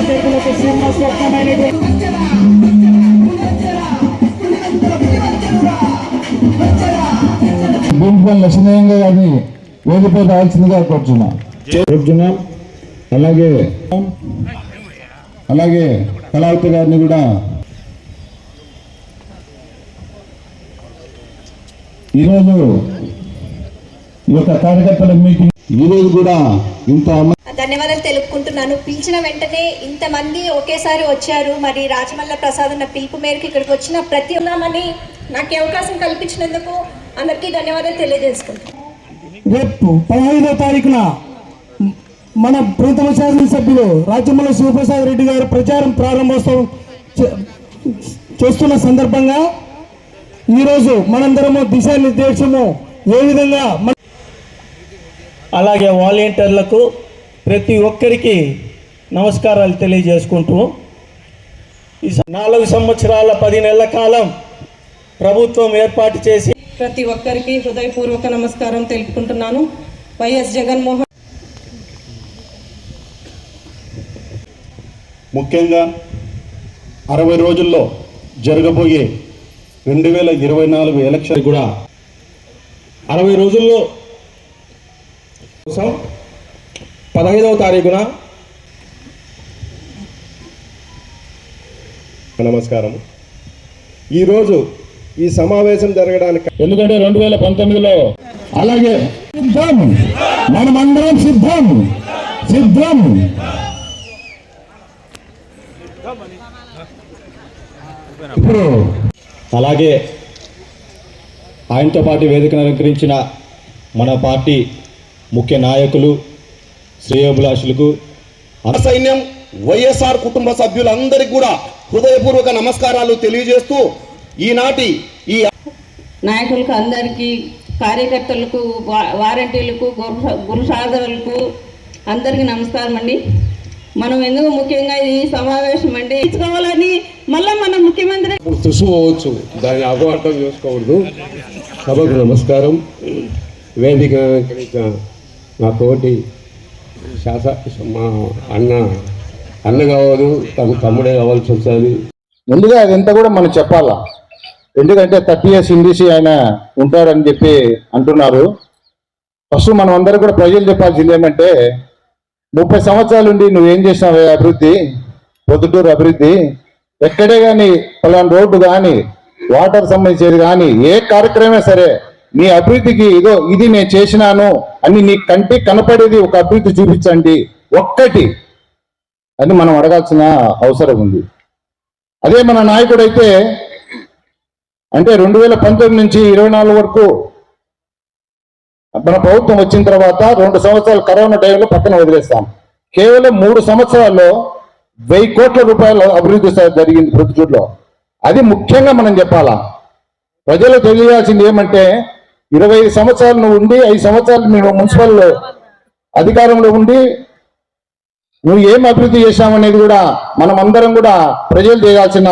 విద్యార్థులకు సింహ స్వప్నమైనటువంటి భూమిపై లక్ష్మీయంగా గారిని వేదికపై రావాల్సిందిగా కోరుచున్నా కోరుచున్నాం అలాగే అలాగే కళావతి గారిని కూడా ఈరోజు ఈ యొక్క కార్యకర్తల మీటింగ్ ఈరోజు కూడా ఇంత అమ్మ ధన్యవాదాలు తెలుపుకుంటున్నాను. పిలిచిన వెంటనే ఇంతమంది ఒకేసారి వచ్చారు. మరి రాజమల్ల ప్రసాద్ అన్న పిలుపు మేరకు ఇక్కడికి వచ్చిన ప్రతి ఉన్నామని నాకు అవకాశం కల్పించినందుకు అందరికీ ధన్యవాదాలు తెలియజేసుకుంటాను రేపు పదహైదో తారీఖున మన ప్రీతమ శాసనసభ్యులు రాజమల్ల శివప్రసాద్ రెడ్డి గారు ప్రచారం ప్రారంభోత్సవం చేస్తున్న సందర్భంగా ఈరోజు మనందరము దిశానిర్దేశము ఏ విధంగా మన అలాగే వాలంటీర్లకు ప్రతి ఒక్కరికి నమస్కారాలు తెలియజేసుకుంటూ ఈ నాలుగు సంవత్సరాల పది నెలల కాలం ప్రభుత్వం ఏర్పాటు చేసి ప్రతి ఒక్కరికి హృదయపూర్వక నమస్కారం తెలుపుకుంటున్నాను. వైఎస్ జగన్మోహన్ ముఖ్యంగా అరవై రోజుల్లో జరగబోయే రెండు వేల ఇరవై నాలుగు ఎలక్షన్ కూడా అరవై రోజుల్లో కోసం పదహైదవ తారీఖున నమస్కారం. ఈరోజు ఈ సమావేశం జరగడానికి ఎందుకంటే రెండు వేల పంతొమ్మిదిలో అలాగే సిద్ధం మనమందరం సిద్ధం సిద్ధం. ఇప్పుడు అలాగే ఆయనతో పాటు వేదికను అలంకరించిన మన పార్టీ ముఖ్య నాయకులు శ్రేయోభిలాషులకు సైన్యం వైఎస్ఆర్ కుటుంబ సభ్యులందరికీ కూడా హృదయపూర్వక నమస్కారాలు తెలియజేస్తూ ఈనాటి ఈ నాయకులకు అందరికీ కార్యకర్తలకు వారంటీలకు గురు సాధనలకు అందరికీ నమస్కారం అండి. మనం ఎందుకు ముఖ్యంగా ఈ సమావేశం అంటే ఇచ్చుకోవాలని మళ్ళీ మన ముఖ్యమంత్రి తుసుకోవచ్చు దాన్ని అపవార్థం చేసుకోకూడదు. సభకు నమస్కారం. వేదిక నా తోటి శాస మా అన్న అన్న కావదు తన తమ్ముడే కావాల్సి వస్తుంది. ముందుగా అదంతా కూడా మనం చెప్పాలా? ఎందుకంటే థర్టీ ఇయర్స్ ఇండిసి ఆయన ఉంటారని చెప్పి అంటున్నారు. ఫస్ట్ మనం అందరూ కూడా ప్రజలు చెప్పాల్సింది ఏమంటే ముప్పై సంవత్సరాల నుండి నువ్వేం చేసినావు అభివృద్ధి పొద్దుటూరు అభివృద్ధి ఎక్కడే కానీ పలానా రోడ్డు కానీ వాటర్ సంబంధించేది కానీ ఏ కార్యక్రమమే సరే నీ అభివృద్ధికి ఇదో ఇది నేను చేసినాను అని నీ కంటికి కనపడేది ఒక అభివృద్ధి చూపించండి. ఒక్కటి. అని మనం అడగాల్సిన అవసరం ఉంది. అదే మన నాయకుడైతే అంటే రెండు వేల పంతొమ్మిది నుంచి ఇరవై నాలుగు వరకు మన ప్రభుత్వం వచ్చిన తర్వాత రెండు సంవత్సరాలు కరోనా టైంలో పక్కన వదిలేస్తాం. కేవలం మూడు సంవత్సరాల్లో వెయ్యి కోట్ల రూపాయల అభివృద్ధి జరిగింది ప్రొద్దుటూరులో. అది ముఖ్యంగా మనం చెప్పాలా. ప్రజలు తెలియాల్సింది ఏమంటే ఇరవై ఐదు సంవత్సరాలు నువ్వు ఉండి ఐదు సంవత్సరాలు మేము మున్సిపల్ అధికారంలో ఉండి నువ్వు ఏం అభివృద్ధి చేశామనేది కూడా మనం అందరం కూడా ప్రజలు చేయాల్సిన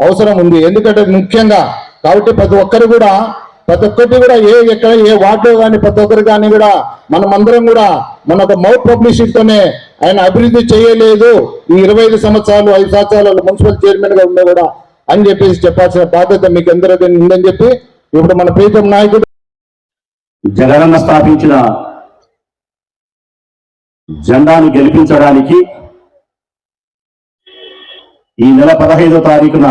అవసరం ఉంది. ఎందుకంటే ముఖ్యంగా కాబట్టి ప్రతి ఒక్కరు కూడా ప్రతి ఒక్కటి కూడా ఏ ఎక్కడ ఏ వార్డులో కానీ ప్రతి ఒక్కరు కానీ కూడా మనం అందరం కూడా మన ఒక మౌత్ పబ్లిసిటీతోనే ఆయన అభివృద్ధి చేయలేదు. ఈ ఇరవై ఐదు సంవత్సరాలు ఐదు సంవత్సరాలు మున్సిపల్ చైర్మన్గా ఉండే కూడా అని చెప్పేసి చెప్పాల్సిన బాధ్యత మీకు ఎందరో ఉందని చెప్పి ఇప్పుడు మన ప్రీతం నాయకుడు జగనన్న స్థాపించిన జెండాను గెలిపించడానికి ఈ నెల పదహైదో తారీఖున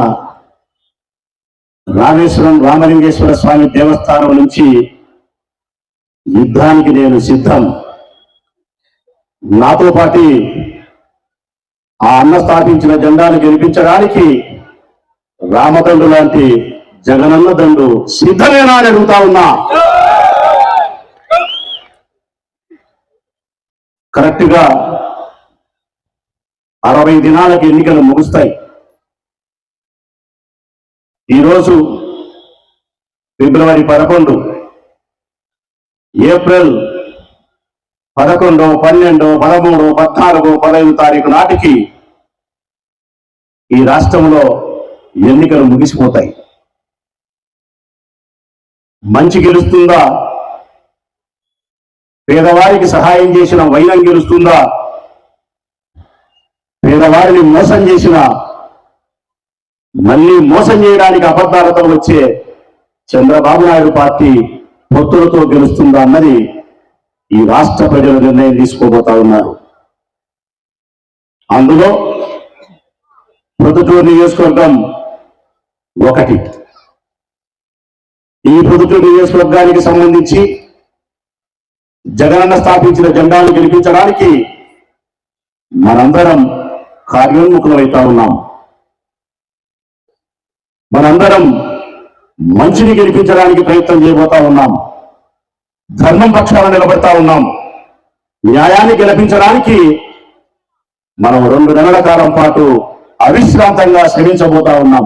రామేశ్వరం రామలింగేశ్వర స్వామి దేవస్థానం నుంచి యుద్ధానికి నేను సిద్ధం. నాతో పాటి ఆ అన్న స్థాపించిన జెండాను గెలిపించడానికి రామదండు లాంటి జగనన్న దండు సిద్ధమేనా అని అడుగుతా ఉన్నా. కరెక్ట్గా అరవై దినాలకు ఎన్నికలు ముగుస్తాయి. ఈరోజు ఫిబ్రవరి పదకొండు ఏప్రిల్ పదకొండు పన్నెండు పదమూడు పద్నాలుగు పదహైదు తారీఖు నాటికి ఈ రాష్ట్రంలో ఎన్నికలు ముగిసిపోతాయి. మంచి గెలుస్తుందా పేదవారికి సహాయం చేసిన వైరం గెలుస్తుందా? పేదవారిని మోసం చేసిన మళ్ళీ మోసం చేయడానికి అబద్ధాలతో వచ్చే చంద్రబాబు నాయుడు పార్టీ పొత్తులతో గెలుస్తుందా అన్నది ఈ రాష్ట్ర ప్రజలు నిర్ణయం తీసుకోబోతా ఉన్నారు. అందులో పొద్దుటూరు నియోజకవర్గం ఒకటి. ఈ పొద్దుటూరు నియోజకవర్గానికి సంబంధించి జగనన్న స్థాపించిన జెండాను గెలిపించడానికి మనందరం కార్యోన్ముఖులమైతా ఉన్నాం. మనందరం మంచిని గెలిపించడానికి ప్రయత్నం చేయబోతా ఉన్నాం. ధర్మం పక్షాన నిలబడతా ఉన్నాం. న్యాయాన్ని గెలిపించడానికి మనం రెండు నెలల కాలం పాటు అవిశ్రాంతంగా శ్రమించబోతా ఉన్నాం.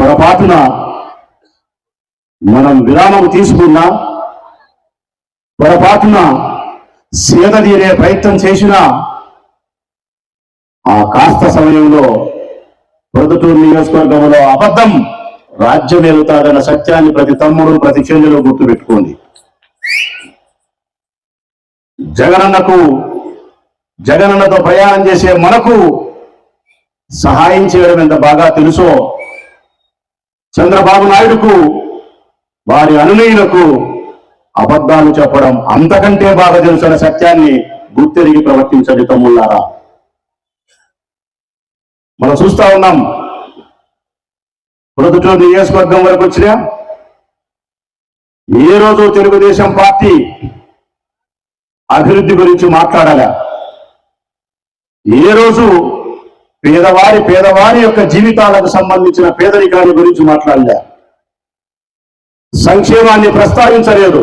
పొరపాటున మనం విరామం తీసుకున్నా పొరపాటున సేద తీరే ప్రయత్నం చేసినా ఆ కాస్త సమయంలో ప్రొద్దుటూరు నియోజకవర్గంలో అబద్ధం రాజ్యం వెళ్తాదన్న సత్యాన్ని ప్రతి తమ్ముడు ప్రతి చెల్లెలు గుర్తుపెట్టుకోండి. జగనన్నకు జగనన్నతో ప్రయాణం చేసే మనకు సహాయం చేయడం ఎంత బాగా తెలుసో చంద్రబాబు నాయుడుకు వారి అనునయులకు అబద్ధాలు చెప్పడం అంతకంటే బాగా తెలుసిన సత్యాన్ని గుర్తెరిగి ప్రవర్తించండి తమ్ముళ్ళారా. మనం చూస్తా ఉన్నాం. ప్రొద్దుటూరు నియోజకవర్గం వరకు వచ్చిన ఏ రోజు తెలుగుదేశం పార్టీ అభివృద్ధి గురించి మాట్లాడాల? ఏ రోజు పేదవారి పేదవారి యొక్క జీవితాలకు సంబంధించిన పేదరికాల గురించి మాట్లాడలే? సంక్షేమాన్ని ప్రస్తావించలేదు.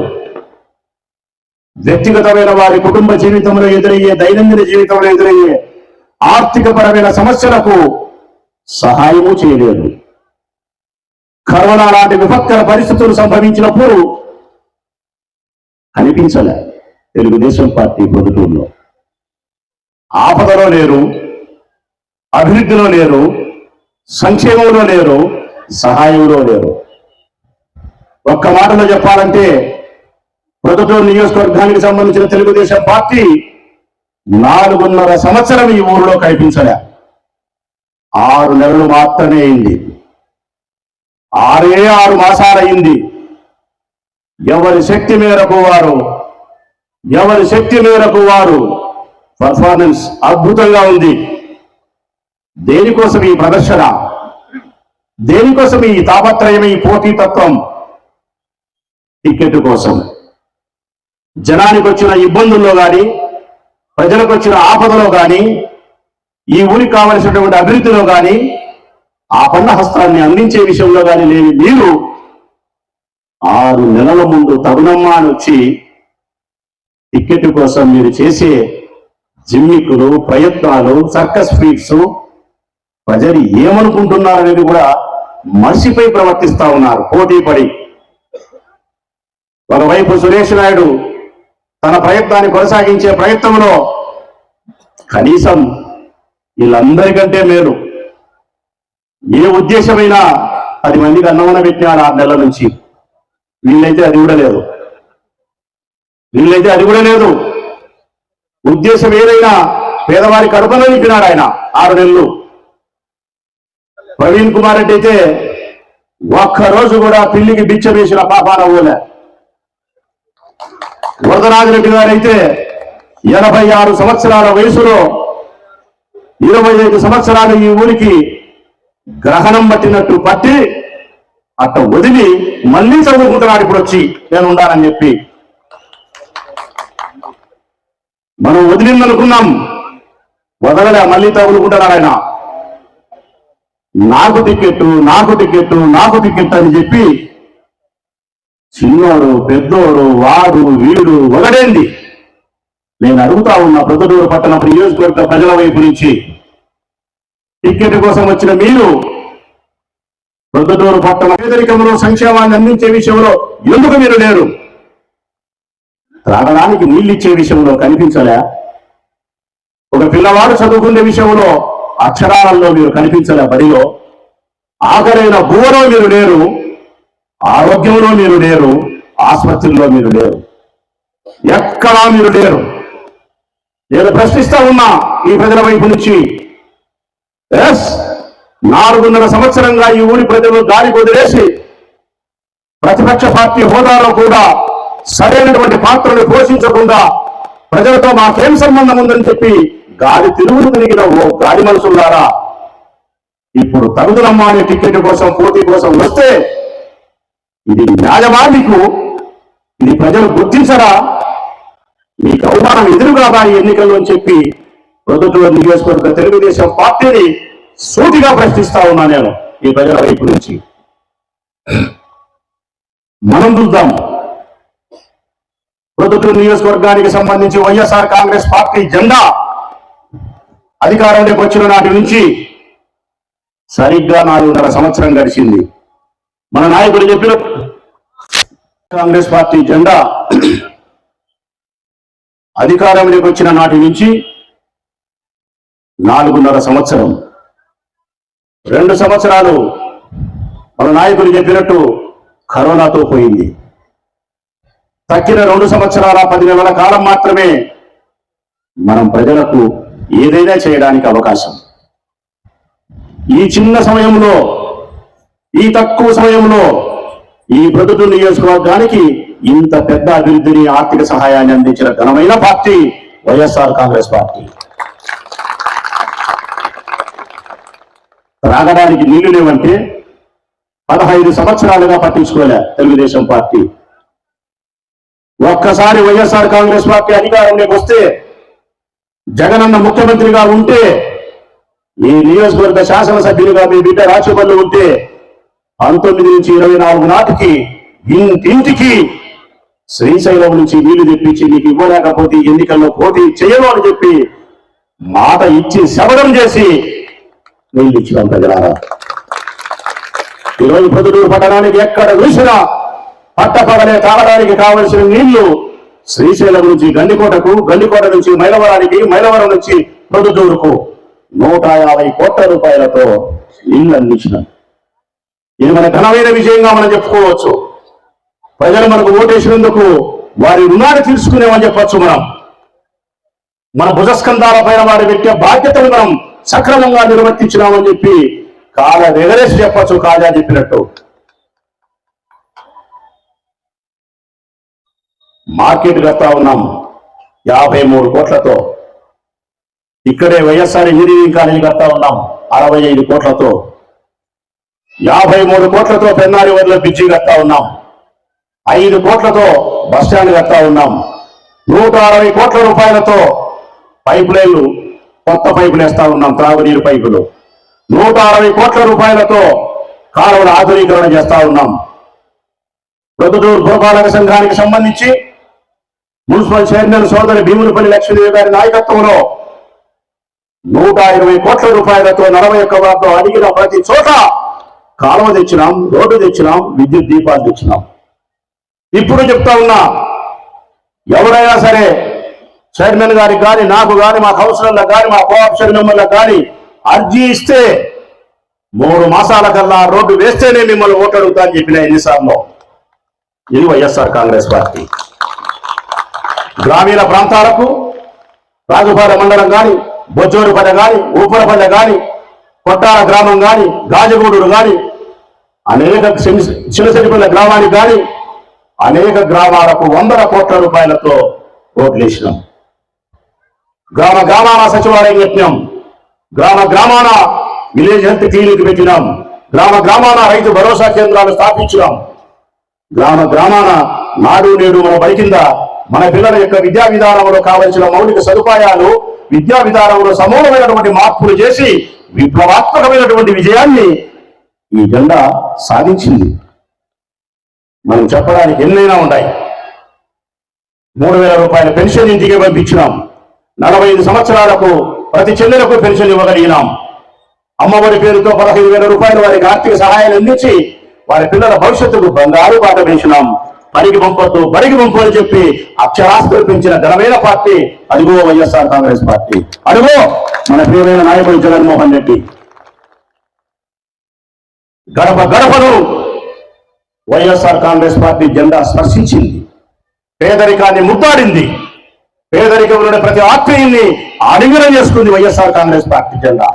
వ్యక్తిగతమైన వారి కుటుంబ జీవితంలో ఎదురయ్యే దైనందిన జీవితంలో ఎదురయ్యే ఆర్థిక పరమైన సమస్యలకు సహాయము చేయలేదు. కరోనా లాంటి విపత్కర పరిస్థితులు సంభవించినప్పుడు కనిపించలే తెలుగుదేశం పార్టీ పొదుటూరులో ఆపదలో లేరు అభివృద్ధిలో లేరు సంక్షేమంలో లేరు సహాయంలో లేరు. ఒక్క మాటలో చెప్పాలంటే ప్రొద్దుటూరు నియోజకవర్గానికి సంబంధించిన తెలుగుదేశం పార్టీ నాలుగున్నర సంవత్సరం ఈ ఊరిలో కనిపించలే. ఆరు నెలలు మాత్రమే అయింది. ఆరే ఆరు మాసాలయ్యింది ఎవరి శక్తి మేరకు వారు ఎవరి శక్తి మేరకు వారు పర్ఫార్మెన్స్ అద్భుతంగా ఉంది. దేనికోసం ఈ ప్రదర్శన? దేనికోసం ఈ తాపత్రయం ఈ పోటీతత్వం? టికెట్ కోసం. జనానికి వచ్చిన ఇబ్బందుల్లో కానీ ప్రజలకు వచ్చిన ఆపదలో కానీ ఈ ఊరికి కావలసినటువంటి అభివృద్ధిలో కానీ ఆ పన్న హస్తాన్ని అందించే విషయంలో కానీ లేని మీరు ఆరు నెలల ముందు తరుణమ్మా అని వచ్చి టికెట్ కోసం మీరు చేసే జిమ్మికులు ప్రయత్నాలు సర్కస్ ఫీట్స్ ప్రజలు ఏమనుకుంటున్నారనేది కూడా మర్చిపోయి ప్రవర్తిస్తా ఉన్నారు. పోటీ పడి మరోవైపు సురేష్ నాయుడు తన ప్రయత్నాన్ని కొనసాగించే ప్రయత్నంలో కనీసం వీళ్ళందరికంటే మేలు. ఏ ఉద్దేశమైనా పది మందికి అన్నమన పెట్టినాడు ఆరు నెలల నుంచి. వీళ్ళైతే అది కూడా లేదు. వీళ్ళైతే అది కూడా లేదు. ఉద్దేశం ఏదైనా పేదవారి కడుపులో నింపినాడు ఆయన ఆరు నెలలు. ప్రవీణ్ కుమార్ రెడ్డి అయితే ఒక్క రోజు కూడా పిల్లికి బిచ్చ వేసిన పాపాన ఊలే వరదరాజరెడ్డి గారైతే ఎనభై ఆరు సంవత్సరాల వయసులో ఇరవై ఐదు సంవత్సరాలు ఈ ఊరికి గ్రహణం పట్టినట్టు పట్టి అట్ట వదిలి మళ్ళీ చదువుకుంటున్నాడు ఇప్పుడు వచ్చి నేను ఉండాలని చెప్పి. మనం వదిలిందనుకున్నాం వదలలే మళ్ళీ తగులుకుంటున్నాడు ఆయన. నాకు టికెట్ నాకు టికెట్ నాకు టికెట్ అని చెప్పి చిన్నోడు పెద్దోడు వాడు వీడు ఒకటేంది? నేను అడుగుతా ఉన్న ప్రొద్దుటూరు పట్టణ నియోజకవర్గ ప్రజల వైపు నుంచి టికెట్ కోసం వచ్చిన మీరు ప్రొద్దుటూరు పట్టణ పేదరికంలో సంక్షేమాన్ని అందించే విషయంలో ఎందుకు మీరు లేరు? త్రాగడానికి నీళ్ళిచ్చే విషయంలో కనిపించలే. ఒక పిల్లవాడు చదువుకునే విషయంలో అక్షరాలలో మీరు కనిపించలే బడిలో. ఆఖరైన భూవలో మీరు లేరు. ఆరోగ్యంలో మీరు లేరు ఆసుపత్రిలో మీరు లేరు. ఎక్కడా మీరు లేరు. నేను ప్రశ్నిస్తా ఉన్నా ఈ ప్రజల వైపు నుంచి. ఎస్ నాలుగున్నర సంవత్సరంగా ఈ ఊరి ప్రజలు గాలి వదిలేసి ప్రతిపక్ష పార్టీ హోదాలో కూడా సరైనటువంటి పాత్రను పోషించకుండా ప్రజలతో మాకేం సంబంధం ఉందని చెప్పి గాలి తిరుగులు తిరిగిన ఓ గాలి మనసులారా ఇప్పుడు తగుదలమ్మ అనే టికెట్ కోసం పోటీ కోసం వస్తే ఇది న్యాయమా మీకు ఇది ప్రజలు గుర్తించరా? మీకు అవమానం ఎదురుగాదా ఈ ఎన్నికల్లో అని చెప్పి ప్రొద్దుటూరు నియోజకవర్గ తెలుగుదేశం పార్టీని సూటిగా ప్రశ్నిస్తా ఉన్నా నేను ఈ ప్రజల వైపు నుంచి. మనం చూద్దాం. ప్రభుత్వ నియోజకవర్గానికి సంబంధించి వైఎస్ఆర్ కాంగ్రెస్ పార్టీ జెండా అధికారంలోకి వచ్చిన నాటి నుంచి సరిగ్గా నాలుగున్నర సంవత్సరం గడిచింది. మన నాయకుడు చెప్పిన కాంగ్రెస్ పార్టీ జెండా అధికారంలోకి వచ్చిన నాటి నుంచి నాలుగున్నర సంవత్సరం. రెండు సంవత్సరాలు మన నాయకులు చెప్పినట్టు కరోనాతో పోయింది. తక్కిన రెండు సంవత్సరాల పది నెలల కాలం మాత్రమే మనం ప్రజలకు ఏదైనా చేయడానికి అవకాశం. ఈ చిన్న సమయంలో ఈ తక్కువ సమయంలో ఈ ప్రొద్దుటూ నియోజకవర్గానికి ఇంత పెద్ద అభివృద్ధిని ఆర్థిక సహాయాన్ని అందించిన ఘనమైన పార్టీ వైఎస్ఆర్ కాంగ్రెస్ పార్టీ. త్రాగడానికి నీళ్ళు లేవంటే పదహైదు సంవత్సరాలుగా పట్టించుకోలే తెలుగుదేశం పార్టీ. ఒక్కసారి వైఎస్ఆర్ కాంగ్రెస్ పార్టీ అధికారంలోకి వస్తే జగనన్న ముఖ్యమంత్రిగా ఉంటే ఈ నియోజకవర్గ శాసనసభ్యులుగా మీ బిడ్డ రాచబల్లి ఉంటే పంతొమ్మిది నుంచి ఇరవై నాలుగు నాటికి ఇంటింటికి శ్రీశైలం నుంచి నీళ్ళు తెప్పించి నీకు ఇవ్వలేకపోతే ఎన్నికల్లో పోటీ చేయను అని చెప్పి మాట ఇచ్చి శబదం చేసి నీళ్ళు ఇచ్చినాం ప్రజలారా. ఈరోజు పొద్దుటూరు పట్టణానికి ఎక్కడ చూసినా పట్టపగలే తాగడానికి కావలసిన నీళ్ళు శ్రీశైలం నుంచి గండికోటకు గండికోట నుంచి మైలవరానికి మైలవరం నుంచి పొద్దుటూరుకు నూట యాభై కోట్ల రూపాయలతో నీళ్ళు అందించినాం. ఇది మన ఘనమైన విజయంగా మనం చెప్పుకోవచ్చు. ప్రజలు మనకు ఓటేసినందుకు వారి రుణాన్ని తీర్చుకునేమని చెప్పచ్చు మనం. మన భుజస్కంధాల పైన వారి పెట్టే బాధ్యతలు మనం సక్రమంగా నిర్వర్తించినామని చెప్పి కాల ఎగరేసి చెప్పచ్చు కాజా చెప్పినట్టు. మార్కెట్ గతా ఉన్నాం యాభై మూడు కోట్లతో. ఇక్కడే వైఎస్ఆర్ ఇంజనీరింగ్ కాలేజీ కడతా ఉన్నాం అరవై ఐదు కోట్లతో. యాభై మూడు కోట్లతో పెన్నారి వదిలో బ్రిడ్జి కడతా ఉన్నాం. ఐదు కోట్లతో బస్ స్టాండ్ కడతా ఉన్నాం. నూట అరవై కోట్ల రూపాయలతో పైప్ లైన్లు కొత్త పైపులు వేస్తా ఉన్నాం త్రాగునీరు పైపులు. నూట అరవై కోట్ల రూపాయలతో కాలువల ఆధునీకరణ చేస్తా ఉన్నాం. ప్రొద్దుటూరు పురపాలక సంఘానికి సంబంధించి మున్సిపల్ చైర్మన్ సోదరి భీములపల్లి లక్ష్మీదేవి గారి నాయకత్వంలో నూట ఇరవై కోట్ల రూపాయలతో నలభై ఒక్క వార్డు అడిగిన ప్రతి చోట కాలువ తెచ్చినాం రోడ్డు తెచ్చినాం విద్యుత్ దీపాలు తెచ్చినాం. ఇప్పుడు చెప్తా ఉన్నా ఎవరైనా సరే చైర్మన్ గారికి కానీ నాకు కానీ మా కౌన్సిలర్లకు కానీ మా కోఆప్షన్ మెంబర్లకు కానీ అర్జీ ఇస్తే మూడు మాసాల కల్లా రోడ్డు వేస్తేనే మిమ్మల్ని ఓటు అడుగుతా అని చెప్పిన ఎన్నిసార్లు? ఇది వైఎస్ఆర్ కాంగ్రెస్ పార్టీ. గ్రామీణ ప్రాంతాలకు రాజుపాలెం మండలం కానీ బొజ్జోరుపల్లె కానీ ఊపరపల్లె కానీ కొట్టాల గ్రామం కానీ గాజగూడూరు కానీ అనేక చిన్నసరిపల్లె గ్రామానికి కానీ అనేక గ్రామాలకు వందల కోట్ల రూపాయలతో ఓట్లు వేసినాం గ్రామ గ్రామాన సచివాలయం యజ్ఞం గ్రామ గ్రామాన విలేజ్ హెల్త్ క్లినిక్ పెట్టినాం. గ్రామ గ్రామాన రైతు భరోసా కేంద్రాలు స్థాపించినాం. గ్రామ గ్రామాన నాడు నేడు మన బడి కింద మన పిల్లల యొక్క విద్యా విధానంలో కావలసిన మౌలిక సదుపాయాలు విద్యా విధానంలో సమూలమైనటువంటి మార్పులు చేసి విప్లవాత్మకమైనటువంటి విజయాన్ని ఈ జెండా సాధించింది. మనం చెప్పడానికి ఎన్నైనా ఉన్నాయి. మూడు వేల రూపాయల పెన్షన్ ఇంటికి పంపించినాం. నలభై ఐదు సంవత్సరాలకు ప్రతి చెల్లెలకు పెన్షన్ ఇవ్వగలిగినాం. అమ్మఒడి పేరుతో పదహైదు వేల రూపాయలు వారికి ఆర్థిక సహాయాన్ని అందించి వారి పిల్లల భవిష్యత్తుకు బంగారు బాట పెంచినాం. పనికి పంపొద్దు బడికి పంపు అని చెప్పి అక్షరాస్తులు పెంచిన ఘనమైన పార్టీ అదిగో వైఎస్ఆర్ కాంగ్రెస్ పార్టీ. అదిగో మన ప్రియమైన నాయకుడు జగన్మోహన్ రెడ్డి. గడప గడపను వైఎస్ఆర్ కాంగ్రెస్ పార్టీ జెండా స్పర్శించింది. పేదరికాన్ని ముద్దాడింది. పేదరికంలోని ప్రతి ఆత్మీయుల్ని ఆలింగనం చేసుకుంది వైఎస్ఆర్ కాంగ్రెస్ పార్టీ జెండా.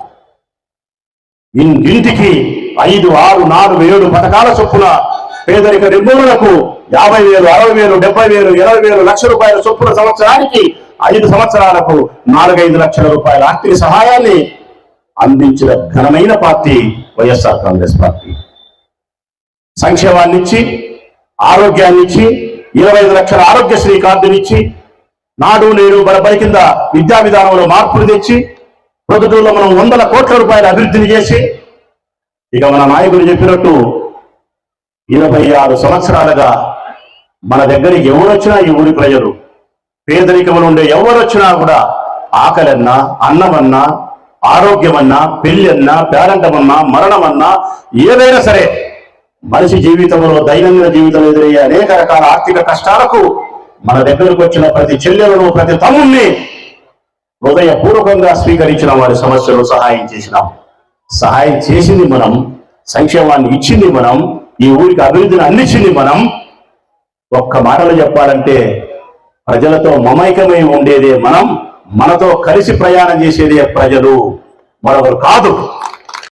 ఇంటికి ఐదు ఆరు నాలుగు ఏడు పథకాల చొప్పున పేదరిక నిర్మూలనకు యాభై వేలు అరవై వేలు డెబ్బై వేలు ఇరవై వేలు లక్ష రూపాయల చొప్పున సంవత్సరానికి ఐదు సంవత్సరాలకు నాలుగైదు లక్షల రూపాయల ఆర్థిక సహాయాన్ని అందించిన ఘనమైన పార్టీ వైఎస్ఆర్ కాంగ్రెస్ పార్టీ. సంక్షేమాన్ని ఇచ్చి ఆరోగ్యాన్ని ఇచ్చి ఇరవై ఐదు లక్షల ఆరోగ్యశ్రీ కార్డునిచ్చి నాడు నేడు బలపై కింద విద్యా విధానంలో మార్పులు తెచ్చి ప్రొద్దుటూరులో మనం వందల కోట్ల రూపాయల అభివృద్ధిని చేసి ఇక మన నాయకులు చెప్పినట్టు ఇరవై ఆరు సంవత్సరాలుగా మన దగ్గరికి ఎవరొచ్చినా ఈ ఊరి ప్రజలు. పేదరికంలో ఉండే ఎవరొచ్చినా కూడా ఆకలన్నా అన్నమన్నా ఆరోగ్యమన్నా పెళ్ళి పెళ్ళన్నా పేరంటమన్నా మరణమన్నా ఏదైనా సరే మనిషి జీవితంలో దైనందిన జీవితం ఎదురయ్యే అనేక రకాల ఆర్థిక కష్టాలకు మన దగ్గరకు వచ్చిన ప్రతి చెల్లెలను ప్రతి తమ్ముణ్ణి హృదయపూర్వకంగా స్వీకరించిన వారి సమస్యలు సహాయం చేసినాం. సహాయం చేసింది మనం సంక్షేమాన్ని ఇచ్చింది మనం ఈ ఊరికి అభివృద్ధిని అందించింది మనం. ఒక్క మాటలో చెప్పాలంటే ప్రజలతో మమైకమై ఉండేదే మనం. మనతో కలిసి ప్రయాణం చేసేదే ప్రజలు మరొకరు కాదు.